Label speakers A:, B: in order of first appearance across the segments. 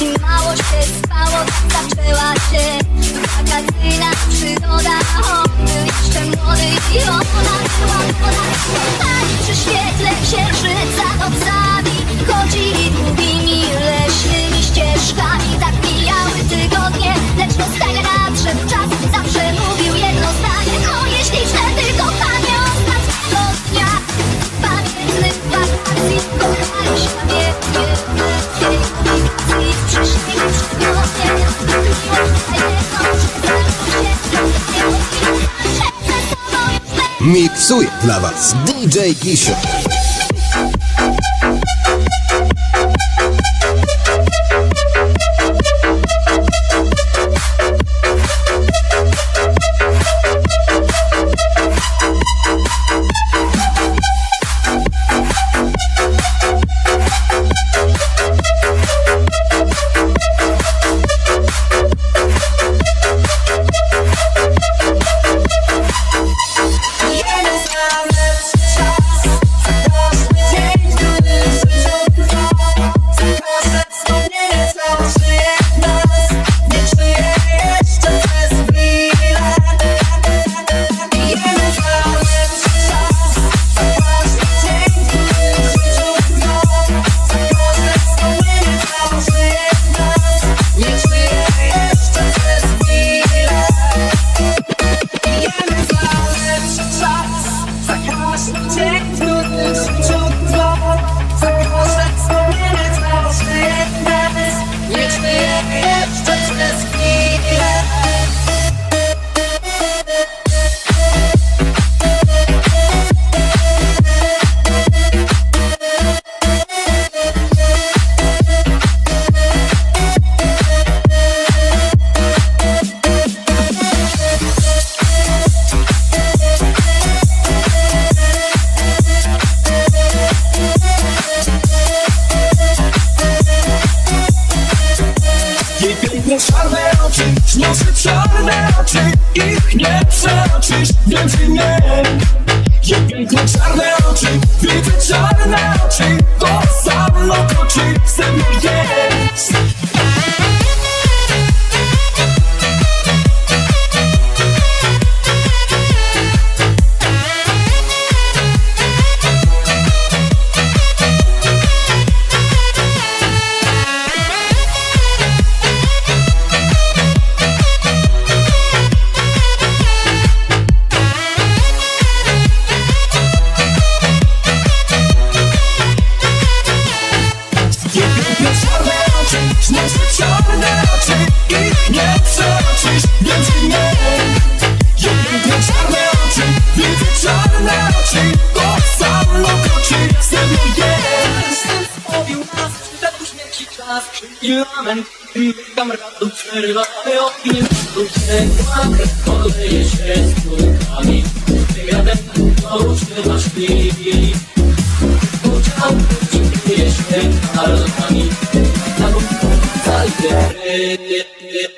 A: I mało się spało, zaczęła się Wakacyjna przygoda. On był jeszcze młody i ona była młoda. Tańczy przy świetle księżyca nocami Chodzili długimi leśnymi ścieżkami Tak mijały tygodnie, lecz bez na czas Zawsze mówił jedno zdanie. No jeśli wtedy kochanie ostatniego dnia. Pamiętny fakt,
B: Miksuje dla Was DJ Kisio.
C: przerwane ogniem Uciekła Koleje się
D: z kulkami Wymianem poruszy masz chwili Udział Dziękuję się kartami Na górę Zajdę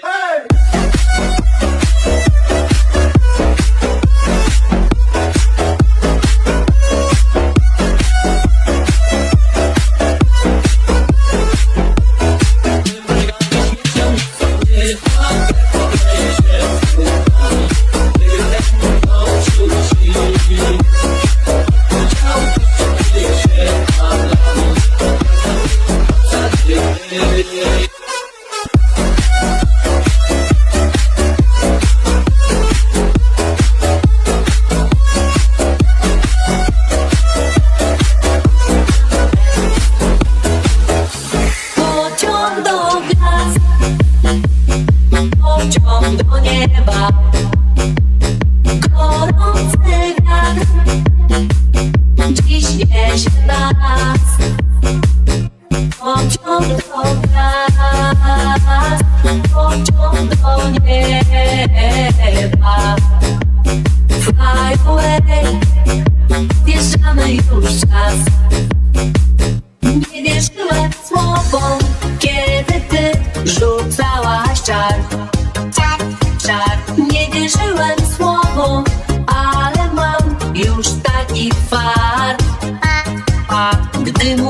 E: Hej! do nieba.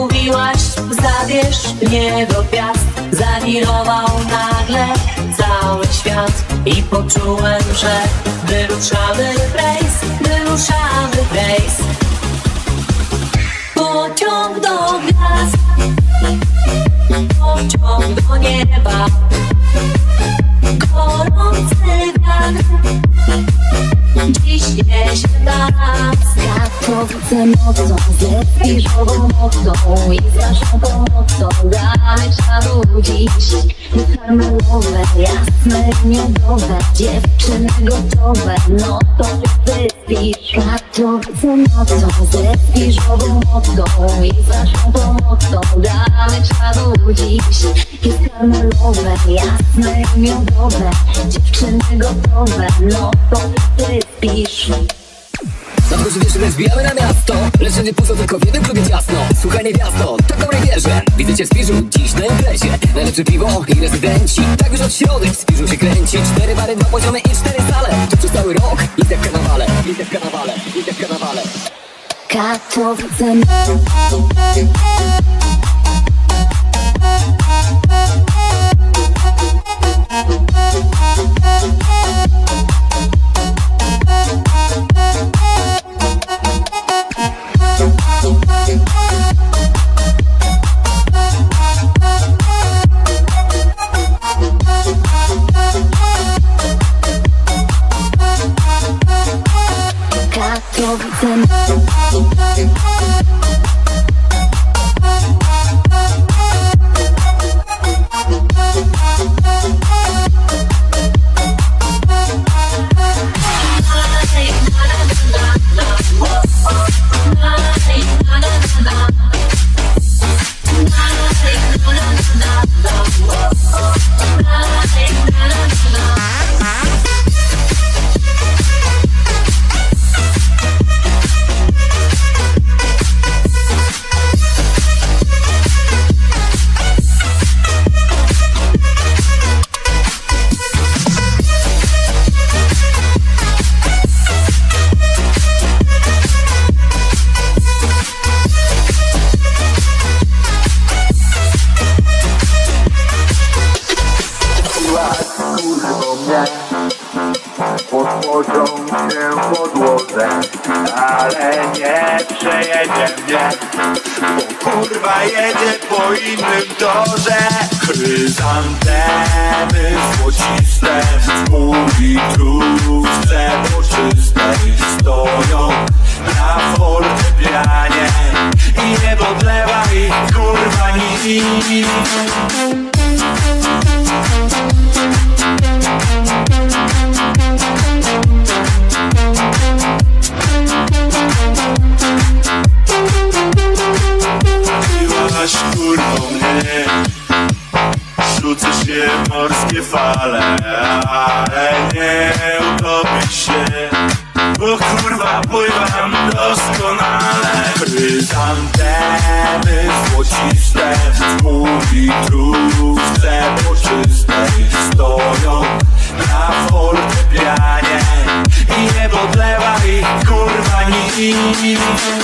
E: mówiłaś, zabierz mnie do piast Zawirował nagle cały świat I poczułem, że wyruszamy w rejs, wyruszamy w rejs. Pociąg do gwiazd. Pociąg do nieba. Gorący wiatr. Dziś niesie nas.
F: Katowice nocą, ze spiżową mocą i z naszą pomocą damy czadu dziś. Karmelowe, jasne miodowe, dziewczyny gotowe, no to ty wyspisz. Katowice nocą, ze spiżową mocą i z naszą pomocą damy czadu dziś. Jest karmelowe, jasne miodowe, dziewczyny gotowe, no to ty wyspisz.
G: Nadchodzi wiesz, że zbijamy na miasto. Lecz nie pusto tylko w jednym klubie ciasno. Słuchaj niewiasto, taką nie wierzę. Widzę cię w Spiżu, dziś na imprezie. Najlepsze piwo i rezydenci Tak już od środy w Spiżu się kręci. Cztery bary, dwa poziomy i cztery sale. To przez cały rok i tak w karnawale I tak w karnawale, i tak w karnawale
F: Katowice Katowice
E: You.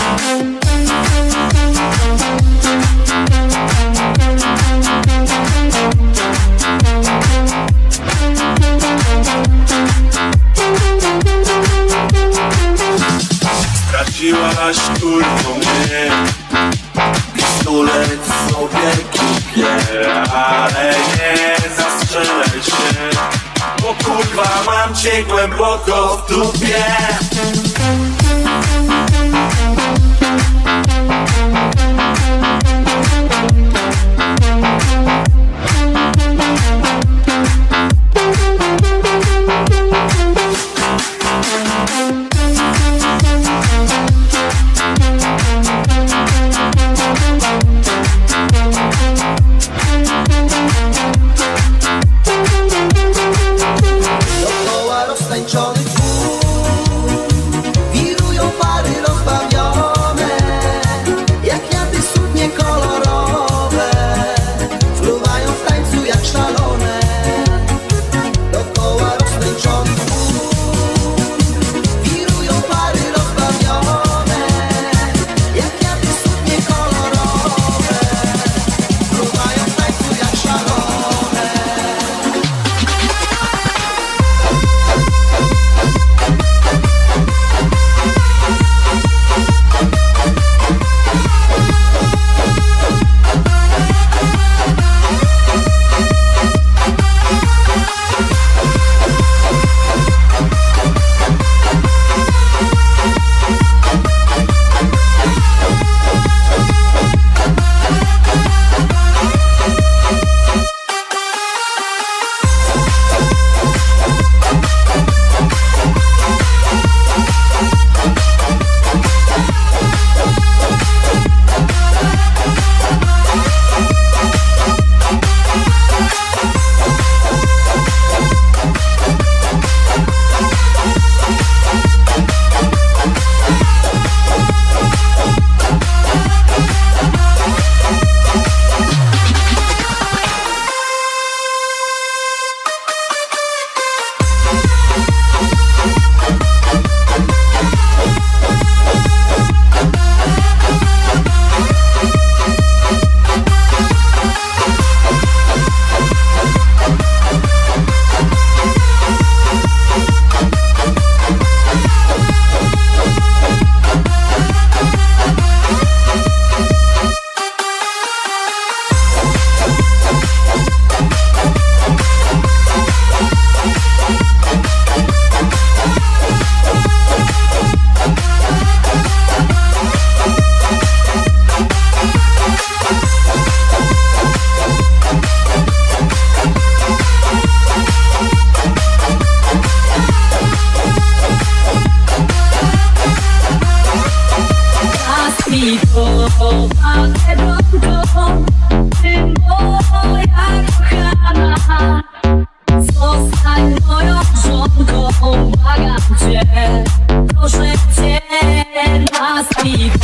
E: need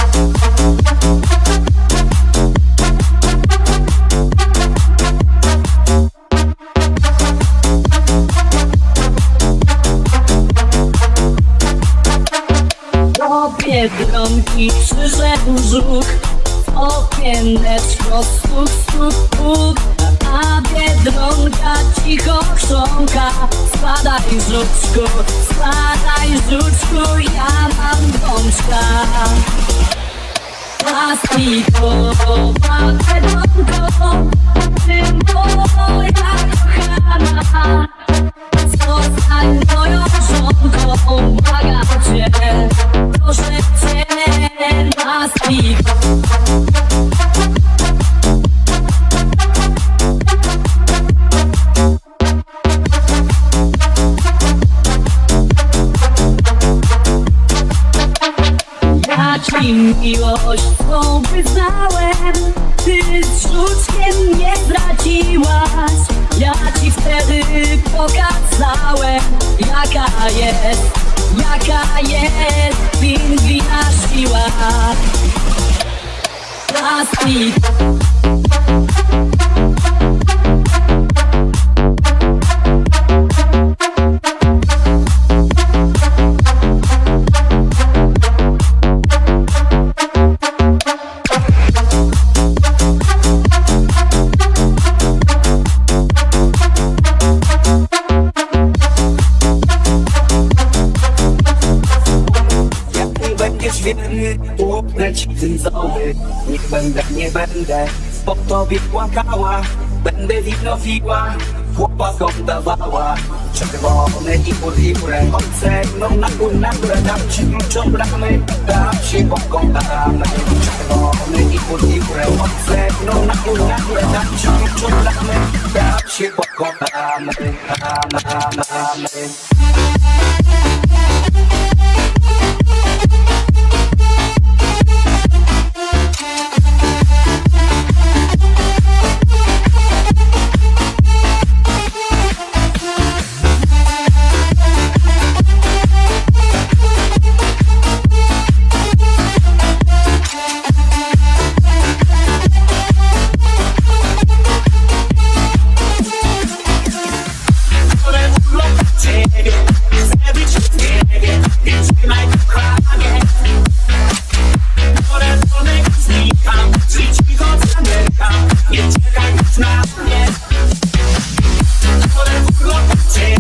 E: płakała Będę widnowiła, chłopakom dawała Czerwone i podliwe Chodźce mną na górę, na górę Dam ci kluczą bramy, dam ci boką bramy Czerwone i podliwe Chodźce mną na górę, na górę Dam ci kluczą bramy, dam ci boką.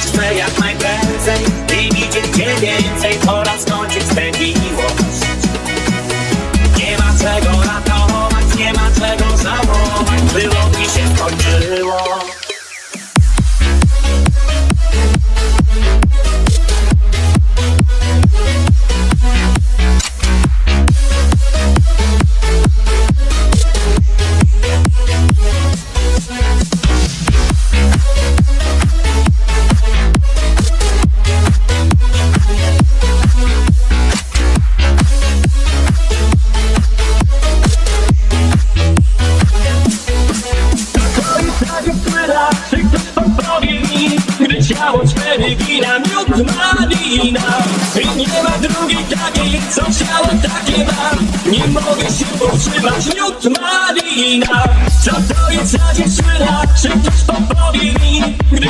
B: Lecz chcę jak najprędzej i widzieć Cię więcej oraz skończyć tę miłość Nie ma czego ratować, nie ma czego żałować. Było mi się skończyło.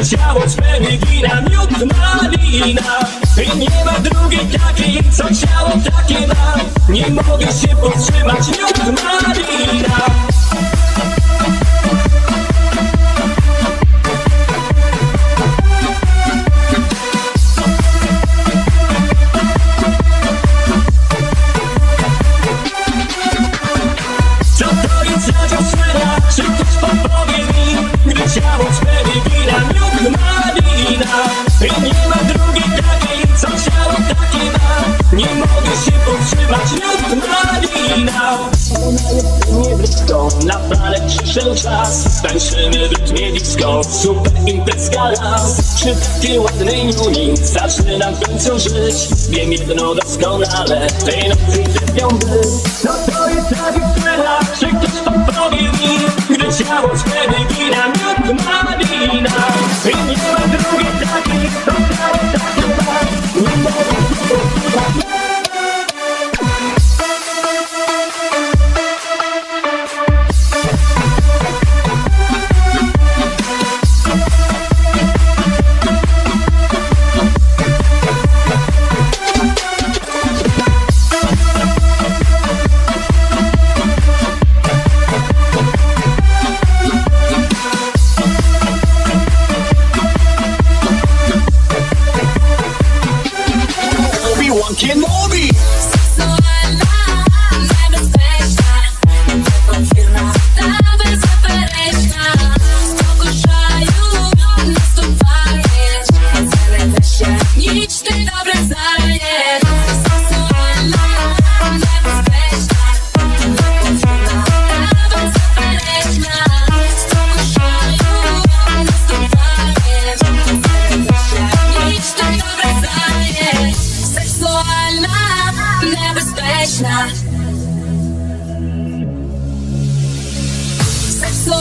B: ciało swe wina, miód malina I nie ma drugiej takiej, co ciało takie ma. Nie mogę się powstrzymać, miód malina mogę się powstrzymać lub malinał nie brytką, na parę przyszedł czas. Tańczymy w rytmie disco, super imprezka las Przy takiej ładnej niuni zaczynam w końcu żyć. Wiem jedno doskonale, tej nocy sypią by No to jest ta dziewczyna, czy ktoś to powie mi Gdy ciało
E: z wina, miód malinał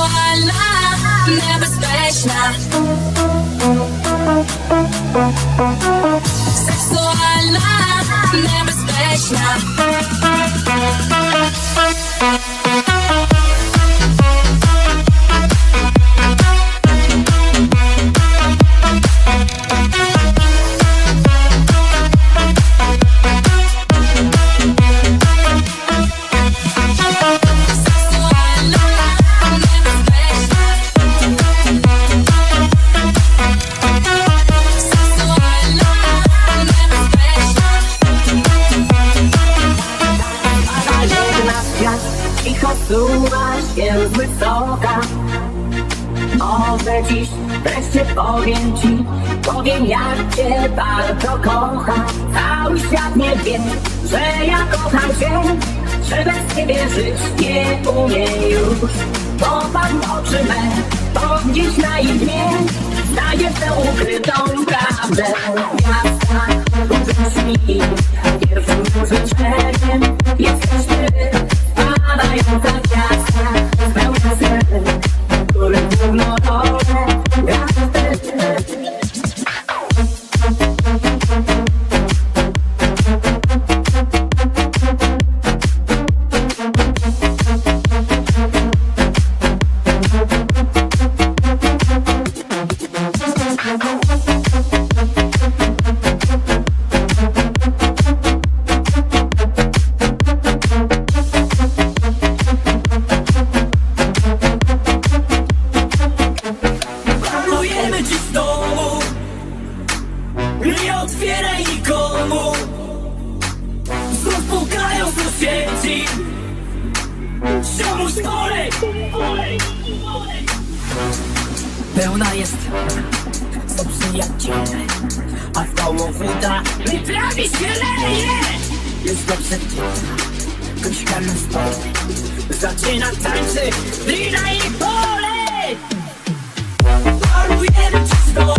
E: глобальна,
H: небезпечна, сексуальна, небезпечна. Chosułaś się z wysoka. Może dziś wreszcie powiem ci Powiem jak cię bardzo kocham Cały świat nie wie, że ja kocham cię Że bez ciebie żyć nie umiem już. Popatrz oczy me, to gdzieś na dnie Znajdziesz tę ukrytą prawdę. Gwiazda, uwierz mi Pierwszym życzeniem jesteś ty Spadająca
B: Gra wyprawi się leje Jest dobrze Kośkamy w pol Zaczyna tańczyć Drina i pole Parujemy czysto